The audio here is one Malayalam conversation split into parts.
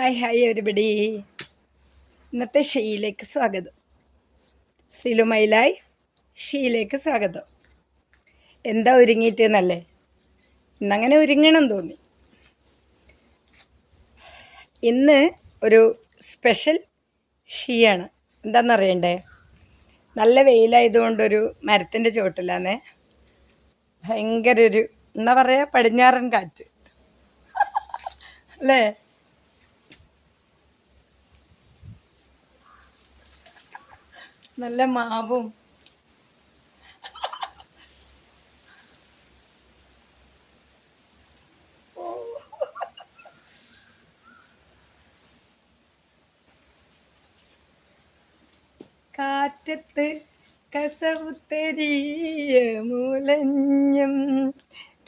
ഹായ് ഹായ് എവരിബഡി ഇന്നത്തെ ഷീയിലേക്ക് സ്വാഗതം. ശ്രീലു മൈ ലൈഫ് ഷീയിലേക്ക് സ്വാഗതം. എന്താ ഒരുങ്ങിയിട്ട് എന്നല്ലേ ഇന്നങ്ങനെ ഒരുങ്ങണം തോന്നി. ഇന്ന് ഒരു സ്പെഷ്യൽ ഷീയാണ്. എന്താണെന്നറിയണ്ടേ നല്ല വെയിലായതുകൊണ്ടൊരു മരത്തിന്റെ ചുവട്ടിലാന്നേ. ഭയങ്കര ഒരു എന്താ പറയുക പടിഞ്ഞാറൻ കാറ്റ്. അല്ലേ? നല്ല മാവും. കാറ്റത്ത് കസവുത്തെരിയ മൂലഞ്ഞും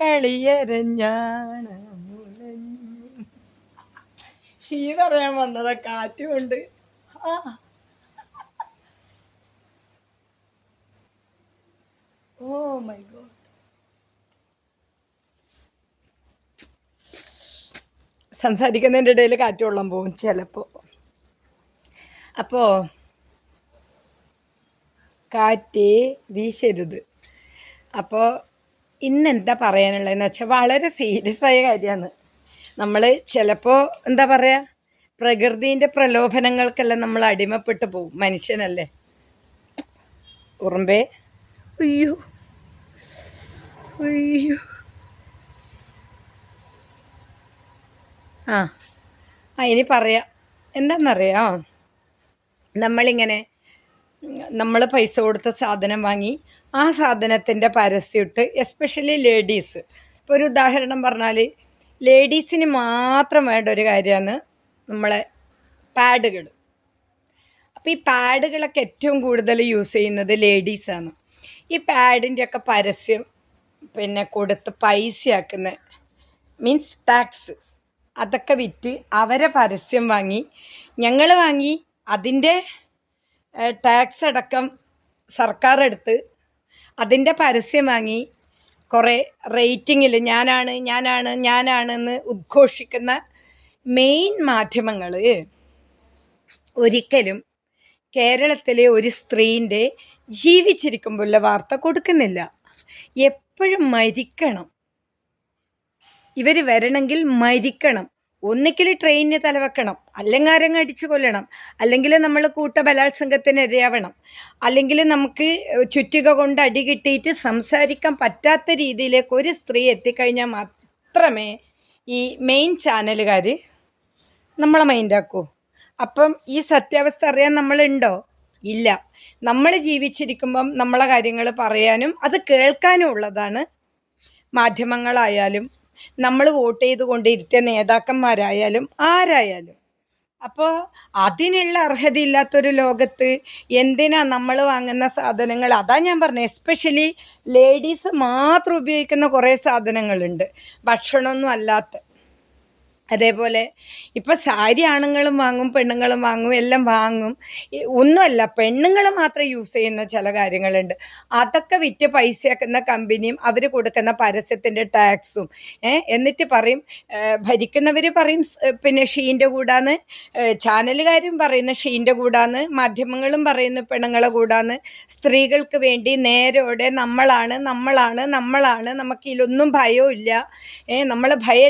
കളിയരഞ്ഞാണ് മുലഞ്ഞും. ഷീ പറയാൻ വന്നതാ കാറ്റുകൊണ്ട്. ആ ഓ my God. സംസാരിക്കുന്നതിന്റെ ഇടയിൽ കാറ്റ് കൊള്ളാൻ പോകും ചിലപ്പോൾ. അപ്പോൾ കാറ്റ് വീശരുത്. അപ്പോൾ ഇന്നെന്താ പറയാനുള്ളതെന്ന് വെച്ചാൽ വളരെ സീരിയസ് ആയ കാര്യമാണ്. നമ്മൾ ചിലപ്പോൾ എന്താ പറയുക പ്രകൃതിന്റെ പ്രലോഭനങ്ങൾക്കെല്ലാം നമ്മൾ അടിമപ്പെട്ടു പോകും. മനുഷ്യനല്ലേ? ഉറുമ്പേ? അയ്യോ. അയ്യോ. ആ ആ ഇനി പറയാം. എന്താണെന്നറിയാം നമ്മളിങ്ങനെ നമ്മൾ പൈസ കൊടുത്ത സാധനം വാങ്ങി ആ സാധനത്തിന്റെ പരസ്യമിട്ട് എസ്പെഷ്യലി ലേഡീസ് ഇപ്പോൾ ഒരു ഉദാഹരണം പറഞ്ഞാൽ ലേഡീസിന് മാത്രം വേണ്ട ഒരു കാര്യമാണ് നമ്മളെ പാഡുകൾ അപ്പോൾ ഈ പാഡുകളൊക്കെ ഏറ്റവും കൂടുതൽ യൂസ് ചെയ്യുന്നത് ലേഡീസാണ് ഈ പാഡിന്റെ ഒക്കെ പരസ്യം പിന്നെ കൊടുത്ത് പൈസയാക്കുന്ന. മീൻസ് ടാക്സ് അതൊക്കെ വിറ്റ് അവരെ പരസ്യം വാങ്ങി. ഞങ്ങൾ വാങ്ങി അതിന്റെ ടാക്സ് അടക്കം സർക്കാർ എടുത്ത് അതിന്റെ പരസ്യം വാങ്ങി കുറേ റേറ്റിങ്ങിൽ ഞാനാണ് ഞാനാണ് ഞാനാണെന്ന് ഉദ്ഘോഷിക്കുന്ന മെയിൻ മാധ്യമങ്ങൾ ഒരിക്കലും കേരളത്തിലെ ഒരു സ്ത്രീന്റെ ജീവിച്ചിരിക്കുമ്പോഴുള്ള വാർത്ത കൊടുക്കുന്നില്ല. എപ്പോഴും മരിക്കണം. ഇവർ വരണമെങ്കിൽ മരിക്കണം. ഒന്നിക്കിൽ ട്രെയിനിന് തലവെക്കണം. അല്ലെങ്കിൽ ആരങ്ങ് അടിച്ചു കൊല്ലണം. അല്ലെങ്കിൽ നമ്മൾ കൂട്ട ബലാത്സംഗത്തിന് ഇരയാവണം അല്ലെങ്കിൽ നമുക്ക് ചുറ്റിക കൊണ്ട് അടി കിട്ടിയിട്ട് സംസാരിക്കാൻ പറ്റാത്ത രീതിയിലേക്ക് ഒരു സ്ത്രീ എത്തിക്കഴിഞ്ഞാൽ മാത്രമേ ഈ മെയിൻ ചാനലുകാർ നമ്മളെ മൈൻഡാക്കൂ അപ്പം ഈ സത്യാവസ്ഥ അറിയാൻ നമ്മളുണ്ടോ? ഇല്ല. നമ്മൾ ജീവിച്ചിരിക്കുമ്പം നമ്മളെ കാര്യങ്ങൾ പറയാനും അത് കേൾക്കാനും ഉള്ളതാണ്. മാധ്യമങ്ങളായാലും നമ്മൾ വോട്ട് ചെയ്ത് കൊണ്ടിരുത്തിയ നേതാക്കന്മാരായാലും ആരായാലും. അപ്പോൾ അതിനുള്ള അർഹതയില്ലാത്തൊരു ലോകത്ത് എന്തിനാ നമ്മൾ വാങ്ങുന്ന സാധനങ്ങൾ? അതാ ഞാൻ പറഞ്ഞത് എസ്പെഷ്യലി ലേഡീസ് മാത്രം ഉപയോഗിക്കുന്ന കുറേ സാധനങ്ങളുണ്ട്. ഭക്ഷണമൊന്നും അല്ലാത്ത. അതേപോലെ ഇപ്പം സാരി ആണുങ്ങളും വാങ്ങും പെണ്ണുങ്ങളും വാങ്ങും എല്ലാം വാങ്ങും. ഒന്നുമല്ല പെണ്ണുങ്ങൾ മാത്രം യൂസ് ചെയ്യുന്ന ചില കാര്യങ്ങളുണ്ട്. അതൊക്കെ വിറ്റ് പൈസ ആക്കുന്ന കമ്പനിയും അവർ കൊടുക്കുന്ന പരസ്യത്തിന്റെ ടാക്സും എന്നിട്ട് പറയും ഭരിക്കുന്നവർ പറയും പിന്നെ ഷീന്റെ കൂടാന്ന് ചാനലുകാരും പറയുന്ന ഷീന്റെ കൂടാന്ന് മാധ്യമങ്ങളും പറയുന്ന പെണ്ണുങ്ങളെ കൂടാന്ന് സ്ത്രീകൾക്ക് വേണ്ടി നേരോടെ നമ്മളാണ് നമ്മളാണ് നമ്മളാണ് നമുക്ക് ഇതിലൊന്നും ഭയവും ഇല്ല നമ്മൾ ഭയ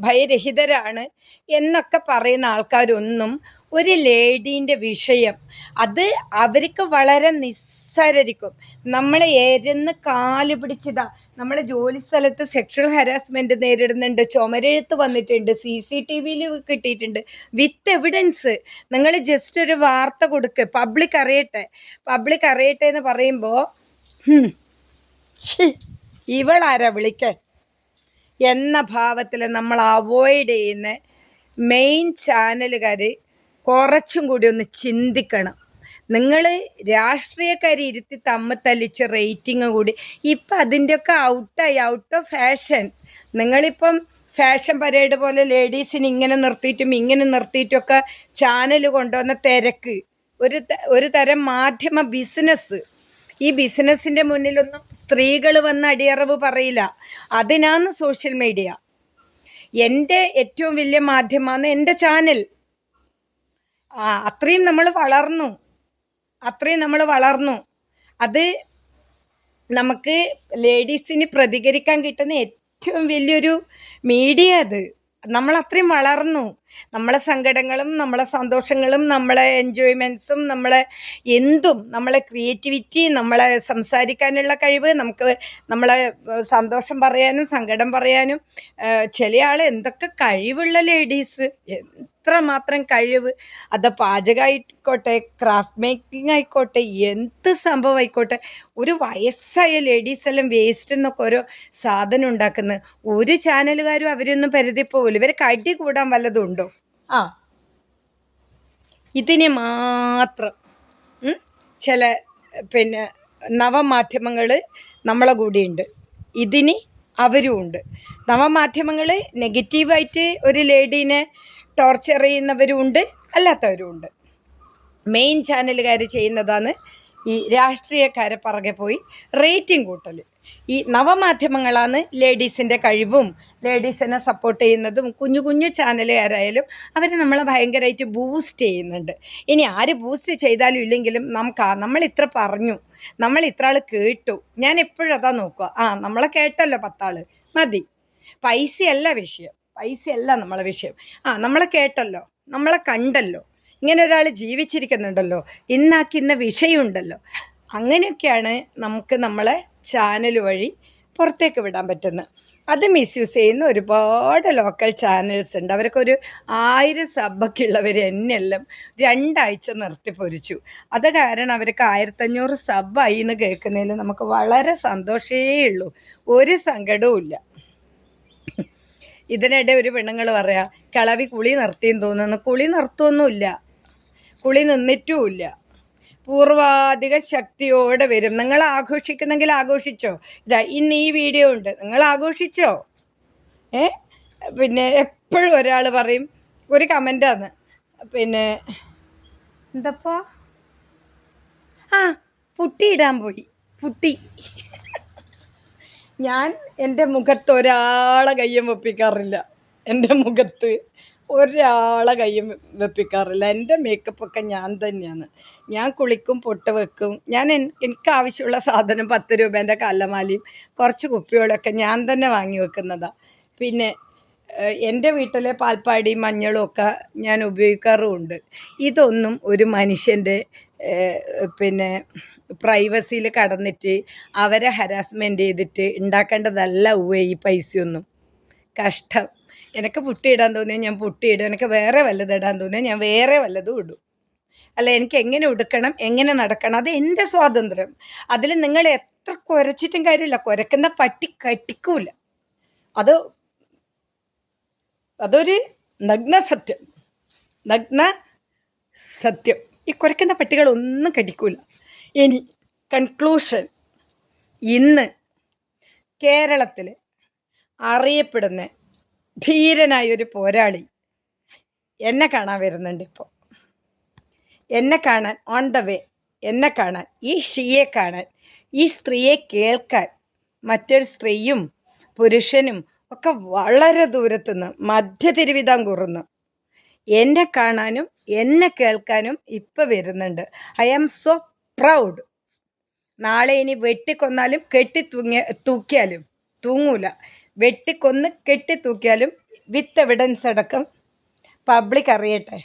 ഭയരഹിതരാണ് ആൾക്കാരാണ് എന്നൊക്കെ പറയുന്ന ആൾക്കാരൊന്നും ഒരു ലേഡീന്റെ വിഷയം. അത് അവർക്ക് വളരെ നിസ്സാരരിക്കും. നമ്മളെ എരന്ന് കാൽ പിടിച്ചതാ. നമ്മളെ ജോലി സ്ഥലത്ത് സെക്ഷൽ ഹരാസ്മെന്റ് നേരിടുന്നുണ്ട്. ചുമരെഴുത്ത് വന്നിട്ടുണ്ട്. സി സി ടി വിയിൽ കിട്ടിയിട്ടുണ്ട്. വിത്ത് എവിഡൻസ് നിങ്ങൾ ജസ്റ്റ് ഒരു വാർത്ത കൊടുക്ക്. പബ്ലിക് അറിയട്ടെ. പബ്ലിക് അറിയട്ടെ എന്ന് പറയുമ്പോൾ ഇവളാരാ വിളിക്കാൻ എന്ന ഭാവത്തിൽ നമ്മൾ അവോയ്ഡ് ചെയ്യുന്ന മെയിൻ ചാനലുകാർ കുറച്ചും കൂടി ഒന്ന് ചിന്തിക്കണം. നിങ്ങൾ രാഷ്ട്രീയക്കാർ ഇരുത്തി തമ്മ തല്ലിച്ച് റേറ്റിംഗ് കൂടി. ഇപ്പം അതിന്റെയൊക്കെ ഔട്ടായി ഔട്ട് ഓഫ് ഫാഷൻ നിങ്ങളിപ്പം ഫാഷൻ പരേഡ് പോലെ ലേഡീസിന് ഇങ്ങനെ നിർത്തിയിട്ടും ഇങ്ങനെ നിർത്തിയിട്ടൊക്കെ ചാനൽ കൊണ്ടുവന്ന തിരക്ക്. ഒരു ഒരു തരം മാധ്യമ ബിസിനസ് ഈ ബിസിനസ്സിന്റെ മുന്നിലൊന്നും സ്ത്രീകൾ വന്ന് അടിയറവ് പറയില്ല. അതിനാണ് സോഷ്യൽ മീഡിയ. എന്റെ ഏറ്റവും വലിയ മാധ്യമമാണ് എന്റെ ചാനൽ. ആ അത്രയും നമ്മൾ വളർന്നു. അത്രയും നമ്മൾ വളർന്നു. അത് നമുക്ക് ലേഡീസിന് പ്രതികരിക്കാൻ കിട്ടുന്ന ഏറ്റവും വലിയൊരു മീഡിയ അത്. നമ്മൾ അത്രയും വളർന്നു. നമ്മളെ സങ്കടങ്ങളും നമ്മളെ സന്തോഷങ്ങളും നമ്മളെ എൻജോയ്മെന്റ്സും നമ്മളെ എന്തും നമ്മളെ ക്രിയേറ്റിവിറ്റി നമ്മളെ സംസാരിക്കാനുള്ള കഴിവ് നമുക്ക് നമ്മളെ സന്തോഷം പറയാനും സങ്കടം പറയാനും ചില ആൾ എന്തൊക്കെ കഴിവുള്ള ലേഡീസ് എത്ര മാത്രം കഴിവ് അത് പാചകമായിക്കോട്ടെ ക്രാഫ്റ്റ് മേക്കിംഗ് ആയിക്കോട്ടെ എന്ത് സംഭവം ആയിക്കോട്ടെ ഒരു വയസ്സായ ലേഡീസ് എല്ലാം വേസ്റ്റ് എന്നൊക്കെ ഓരോ സാധനം ഉണ്ടാക്കുന്നത് ഒരു ചാനലുകാരും അവരൊന്നും പരിധി പോകില്ല ഇവർ കടി കൂടാൻ വല്ലതും ആ. ഇതിന് മാത്രം ചില പിന്നെ നവമാധ്യമങ്ങൾ നമ്മളെ കൂടിയുണ്ട്. ഇതിന് അവരും ഉണ്ട്. നവമാധ്യമങ്ങൾ നെഗറ്റീവായിട്ട് ഒരു ലേഡീനെ ടോർച്ചർ ചെയ്യുന്നവരും ഉണ്ട് അല്ലാത്തവരും ഉണ്ട്. മെയിൻ ചാനലുകാർ ചെയ്യുന്നതാണ് ഈ രാഷ്ട്രീയക്കാരെ പറകെ പോയി റേറ്റിംഗ് കൂട്ടൽ ഈ നവമാധ്യമങ്ങളാണ് ലേഡീസിന്റെ കഴിവും. ലേഡീസിനെ സപ്പോർട്ട് ചെയ്യുന്നതും കുഞ്ഞു കുഞ്ഞു ചാനലുകാരായാലും അവർ നമ്മളെ ഭയങ്കരമായിട്ട് ബൂസ്റ്റ് ചെയ്യുന്നുണ്ട്. ഇനി ആര് ബൂസ്റ്റ് ചെയ്താലും ഇല്ലെങ്കിലും നമുക്ക് നമ്മൾ ഇത്ര പറഞ്ഞു നമ്മൾ ഇത്ര ആൾ കേട്ടു. ഞാൻ എപ്പോഴും അതാ നോക്കുക. ആ നമ്മളെ കേട്ടല്ലോ പത്താൾ മതി. പൈസയല്ല വിഷയം. പൈസയല്ല നമ്മളെ വിഷയം. ആ നമ്മളെ കേട്ടല്ലോ. നമ്മളെ കണ്ടല്ലോ. ഇങ്ങനെ ഒരാൾ ജീവിച്ചിരിക്കുന്നുണ്ടല്ലോ. ഇന്നാക്കി ഇന്ന വിഷയമുണ്ടല്ലോ. അങ്ങനെയൊക്കെയാണ് നമുക്ക് നമ്മളെ ചാനൽ വഴി പുറത്തേക്ക് വിടാൻ പറ്റുന്നത് അത് മിസ്യൂസ് ചെയ്യുന്ന ഒരുപാട് ലോക്കൽ ചാനൽസ് ഉണ്ട്. അവരൊക്കെ ഒരു ആയിരം സബ്ബൊക്കെ ഉള്ളവർ എന്നെല്ലാം രണ്ടാഴ്ച നിർത്തി പൊരിച്ചു. അത് കാരണം അവർക്ക് ആയിരത്തഞ്ഞൂറ് സബ്ബായി എന്ന് കേൾക്കുന്നതിൽ നമുക്ക് വളരെ സന്തോഷമേ ഉള്ളൂ. ഒരു സങ്കടവും ഇല്ല. ഇതിനിടെ ഒരു പെണ്ണുങ്ങൾ പറയാം കിളവി കുളി നിർത്തിയെന്ന് തോന്നുന്നു. കുളി നിർത്തുമൊന്നുമില്ല കുളി നിന്നിട്ടുമില്ല. പൂർവാധിക ശക്തിയോടെ വരും. നിങ്ങൾ ആഘോഷിക്കുന്നെങ്കിൽ ആഘോഷിച്ചോ. ഇതാ ഇന്ന് ഈ വീഡിയോ ഉണ്ട്. നിങ്ങൾ ആഘോഷിച്ചോ? ഏ? പിന്നെ എപ്പോഴും ഒരാൾ പറയും ഒരു കമന്റാണ് പിന്നെ എന്തപ്പോ? ആ പുട്ടി ഇടാൻ പോയി. പുട്ടി. ഞാൻ എന്റെ മുഖത്ത് ഒരാളെ കയ്യും ഒപ്പിക്കാറില്ല എന്റെ മുഖത്ത്. ഒരാളെ കയ്യും വെപ്പിക്കാറില്ല. എന്റെ മേക്കപ്പൊക്കെ ഞാൻ തന്നെയാണ്. ഞാൻ കുളിക്കും പൊട്ട് വെക്കും. ഞാൻ എനിക്ക് ആവശ്യമുള്ള സാധനം പത്ത് രൂപേന്റെ കല്ലമാലയും കുറച്ച് കുപ്പികളൊക്കെ ഞാൻ തന്നെ വാങ്ങി വെക്കുന്നതാണ് പിന്നെ എന്റെ വീട്ടിലെ പാൽപ്പാടിയും മഞ്ഞളും ഒക്കെ ഞാൻ ഉപയോഗിക്കാറുമുണ്ട്. ഇതൊന്നും ഒരു മനുഷ്യന്റെ പിന്നെ പ്രൈവസിയിൽ കടന്നിട്ട് അവരെ ഹരാസ്മെന്റ് ചെയ്തിട്ട് ഉണ്ടാക്കേണ്ടതല്ല ഉവ്വേ ഈ പൈസയൊന്നും. കഷ്ടം. എനിക്ക് പുട്ടി ഇടാൻ തോന്നിയാൽ ഞാൻ പുട്ടി ഇടും എനിക്ക് വേറെ വല്ലതും ഇടാൻ തോന്നിയാൽ ഞാൻ വേറെ വല്ലതും ഇടും. അല്ല എനിക്ക് എങ്ങനെ ഉടുക്കണം എങ്ങനെ നടക്കണം അത് എന്റെ സ്വാതന്ത്ര്യം. അതിൽ നിങ്ങൾ എത്ര കുരച്ചിട്ടും കാര്യമില്ല. കുരക്കുന്ന പട്ടി കട്ടിക്കൂല അത് അതൊരു നഗ്ന സത്യം. നഗ്ന സത്യം. ഈ കുരക്കുന്ന പട്ടികളൊന്നും കടിക്കൂല. ഇനി കൺക്ലൂഷൻ ഇന്ന് കേരളത്തിൽ അറിയപ്പെടുന്ന ധീരനായ ഒരു പോരാളി. എന്നെ കാണാൻ വരുന്നുണ്ട് ഇപ്പോൾ എന്നെ കാണാൻ ഓൺ ദ വേ എന്നെ കാണാൻ ഈ ഷീയെ കാണാൻ ഈ സ്ത്രീയെ കേൾക്കാൻ മറ്റൊരു സ്ത്രീയും പുരുഷനും ഒക്കെ വളരെ ദൂരത്തുനിന്ന് മധ്യ തിരുവിതാംകൂറുന്ന് എന്നെ കാണാനും എന്നെ കേൾക്കാനും ഇപ്പം വരുന്നുണ്ട്. ഐ ആം സോ പ്രൗഡ് നാളെ ഇനി വെട്ടിക്കൊന്നാലും കെട്ടി തൂങ്ങിയ തൂക്കിയാലും തൂങ്ങൂല. വെട്ടിക്കൊന്ന് കെട്ടിത്തൂക്കിയാലും വിത്ത് എവിഡൻസ് അടക്കം പബ്ലിക് അറിയട്ടെ.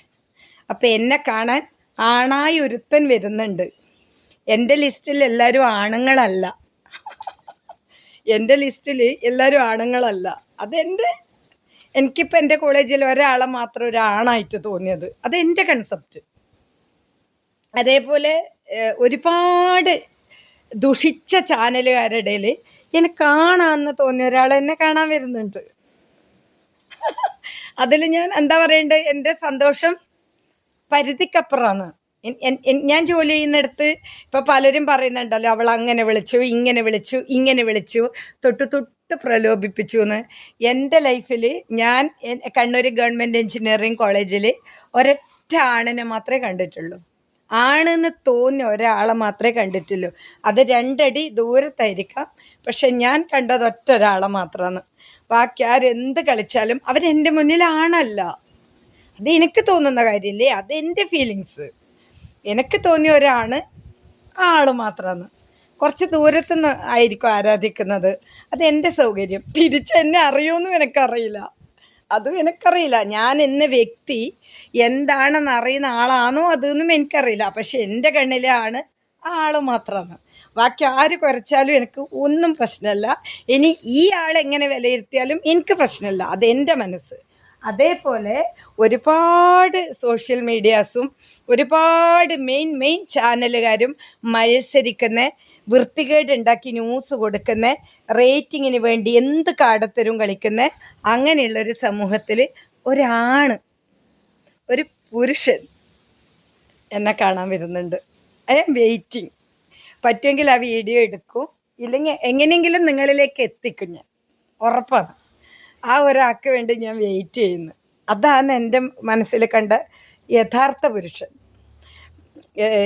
അപ്പം എന്നെ കാണാൻ ആണായി ഒരുത്തൻ വരുന്നുണ്ട്. എന്റെ ലിസ്റ്റിൽ എല്ലാവരും ആണുങ്ങളല്ല. എന്റെ ലിസ്റ്റിൽ എല്ലാവരും ആണുങ്ങളല്ല. അതെന്റെ എനിക്കിപ്പോൾ എന്റെ കോളേജിൽ ഒരാളെ മാത്രം ഒരാണായിട്ട് തോന്നിയത്. അതെന്റെ കൺസെപ്റ്റ് അതേപോലെ ഒരുപാട് ദുഷിച്ച ചാനലുകാരുടെ എന്നെ കാണാമെന്ന് തോന്നിയ ഒരാൾ എന്നെ കാണാൻ വരുന്നുണ്ട്. അതിൽ ഞാൻ എന്താ പറയണ്ടത് എന്റെ സന്തോഷം പരിധിക്കപ്പുറമാണ് ഞാൻ ജോലി ചെയ്യുന്നിടത്ത് ഇപ്പോൾ പലരും പറയുന്നുണ്ടല്ലോ അവൾ അങ്ങനെ വിളിച്ചു ഇങ്ങനെ വിളിച്ചു ഇങ്ങനെ വിളിച്ചു തൊട്ട് തൊട്ട് പ്രലോഭിപ്പിച്ചു എന്ന് എന്റെ ലൈഫിൽ ഞാൻ കണ്ണൂർ ഗവൺമെന്റ് എഞ്ചിനീയറിംഗ് കോളേജിൽ ഒരൊറ്റ ആണിനെ മാത്രമേ കണ്ടിട്ടുള്ളൂ. ആണെന്ന് തോന്നിയ ഒരാളെ മാത്രമേ കണ്ടിട്ടുള്ളൂ. അത് രണ്ടടി ദൂരത്തായിരിക്കാം. പക്ഷെ ഞാൻ കണ്ടത് ഒറ്റ ഒരാളെ മാത്രമാണ്. ബാക്കി ആരെന്ത് കളിച്ചാലും അവരെന്റെ മുന്നിൽ ആണല്ല അത് എനിക്ക് തോന്നുന്ന കാര്യമില്ലേ അത് എന്റെ ഫീലിങ്സ് എനിക്ക് തോന്നിയ ഒരാണ് ആൾ മാത്രമാണ്. കുറച്ച് ദൂരത്തുനിന്ന് ആയിരിക്കും ആരാധിക്കുന്നത്. അത് എന്റെ സൗകര്യം. തിരിച്ച് എന്നെ അറിയുമെന്നും എനിക്കറിയില്ല. അതും എനിക്കറിയില്ല. ഞാൻ എന്ന വ്യക്തി എന്താണെന്ന് അറിയുന്ന ആളാണോ അതൊന്നും എനിക്കറിയില്ല. പക്ഷെ എന്റെ കണ്ണിലാണ് ആ ആൾ മാത്രമാണ് ബാക്കി ആര് കുറച്ചാലും എനിക്ക് ഒന്നും പ്രശ്നമല്ല. ഇനി ഈ ആളെങ്ങനെ വിലയിരുത്തിയാലും എനിക്ക് പ്രശ്നമില്ല. അത് എന്റെ മനസ്സ്. അതേപോലെ ഒരുപാട് സോഷ്യൽ മീഡിയാസും ഒരുപാട് മെയിൻ മെയിൻ ചാനലുകാരും മത്സരിക്കുന്ന വൃത്തികേട് ഉണ്ടാക്കി ന്യൂസ് കൊടുക്കുന്ന റേറ്റിങ്ങിന് വേണ്ടി എന്ത് കാടത്തരും കളിക്കുന്ന. അങ്ങനെയുള്ളൊരു സമൂഹത്തിൽ ഒരാണ് ഒരു പുരുഷൻ എന്നെ കാണാൻ വരുന്നുണ്ട്. ഐ ആം വെയിറ്റിംഗ് പറ്റുമെങ്കിൽ ആ വീഡിയോ എടുക്കൂ. ഇല്ലെങ്കിൽ എങ്ങനെയെങ്കിലും നിങ്ങളിലേക്ക് എത്തിക്കും ഞാൻ. ഉറപ്പാണ്. ആ ഒരാൾക്ക് വേണ്ടി ഞാൻ വെയിറ്റ് ചെയ്യുന്നു. അതാണ് എന്റെ മനസ്സിൽ കണ്ട യഥാർത്ഥ പുരുഷൻ.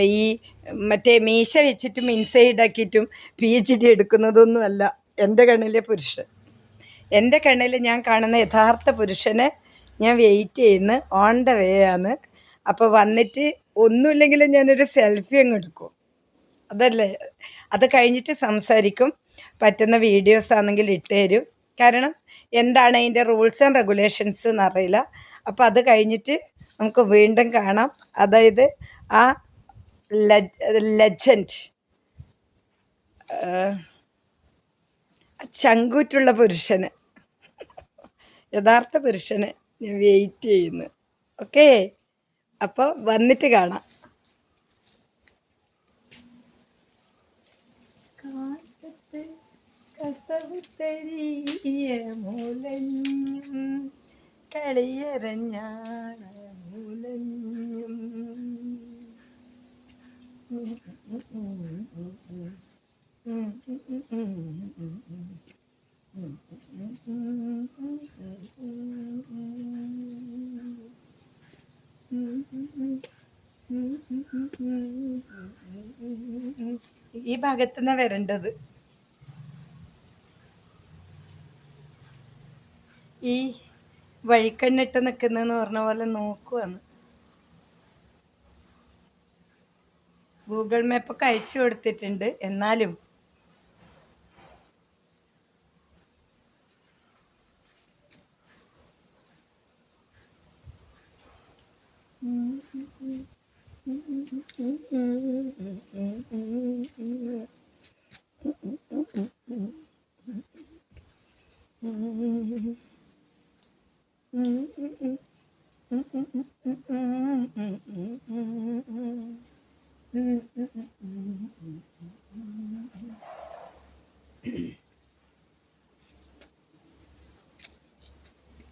ഈ മറ്റേ മീശ വെച്ചിട്ടും ഇൻസൈഡ് ആക്കിയിട്ടും പി എച്ച് ഡി എടുക്കുന്നതൊന്നുമല്ല. എന്റെ കണ്ണിലെ പുരുഷൻ. എന്റെ കണ്ണിൽ ഞാൻ കാണുന്ന യഥാർത്ഥ പുരുഷനെ ഞാൻ വെയിറ്റ് ചെയ്യുന്ന. ഓൺ ദ വേ ആണ്. അപ്പോൾ വന്നിട്ട് ഒന്നുമില്ലെങ്കിലും ഞാനൊരു സെൽഫി അങ്ങ് എടുക്കും. അതല്ലേ? അത് കഴിഞ്ഞിട്ട് സംസാരിക്കും. പറ്റുന്ന വീഡിയോസ് ആണെങ്കിൽ ഇട്ട് തരും. കാരണം എന്താണ് അതിന്റെ റൂൾസ് ആൻഡ് റെഗുലേഷൻസ് എന്നറിയില്ല. അപ്പോൾ അത് കഴിഞ്ഞിട്ട് നമുക്ക് വീണ്ടും കാണാം. അതായത് ആ ലെജൻഡ് ചങ്കൂറ്റുള്ള പുരുഷന്. യഥാർത്ഥ പുരുഷന് ഞാൻ വെയിറ്റ് ചെയ്യുന്നു. ഓക്കേ അപ്പോൾ വന്നിട്ട് കാണാം. കസവ് തെരിയ മുലഞ്ഞും കളിയരഞ്ഞാണ മുലഞ്ഞും ഈ ഭാഗത്തുനിന്ന് വരേണ്ടത്. ഈ വഴിക്കണ്ണിട്ട് നിൽക്കുന്നെന്ന് പറഞ്ഞ പോലെ നോക്കുവാണ് ഗൂഗിൾ മാപ്പൊക്കെ അയച്ചു കൊടുത്തിട്ടുണ്ട്. എന്നാലും.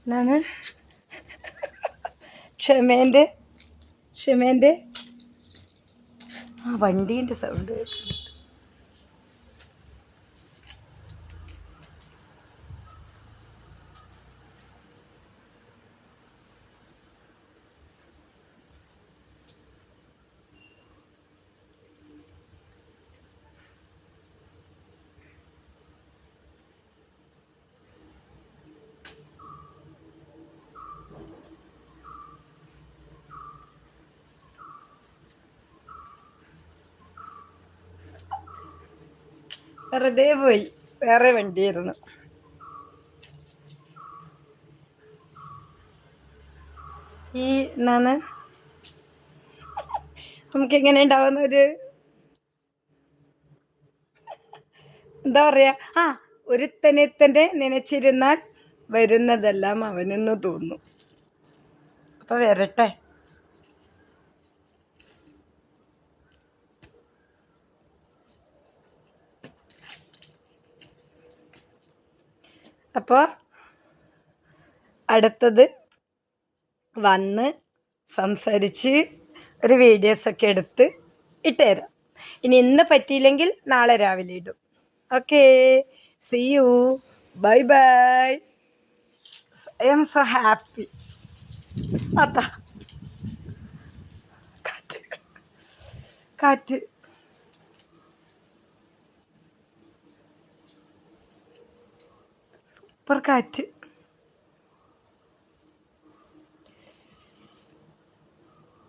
എന്നാണ് ക്ഷമേന്റെ ക്ഷമേന്റെ. ആ വണ്ടീന്റെ സൗണ്ട് കേൾക്കുന്നുണ്ട് വെറുതെ പോയി. വേറെ വണ്ടിയായിരുന്നു. ഈ എന്നാണ്? നമുക്ക് എങ്ങനെ ഉണ്ടാവുന്ന ഒരു എന്താ പറയാ? ആ ഒരുത്തനെ തന്നെ നനച്ചിരുന്നാൽ വരുന്നതെല്ലാം അവനെന്ന് തോന്നുന്നു അപ്പൊ വരട്ടെ. അപ്പോൾ അടുത്തത് വന്ന് സംസാരിച്ച് ഒരു വീഡിയോസൊക്കെ എടുത്ത് ഇട്ടുതരാം ഇനി ഇന്ന് പറ്റിയില്ലെങ്കിൽ നാളെ രാവിലെ ഇടും. Okay see you bye bye I'm so happy അതാ. കാറ്റ്. കാറ്റ്. കാറ്റ്.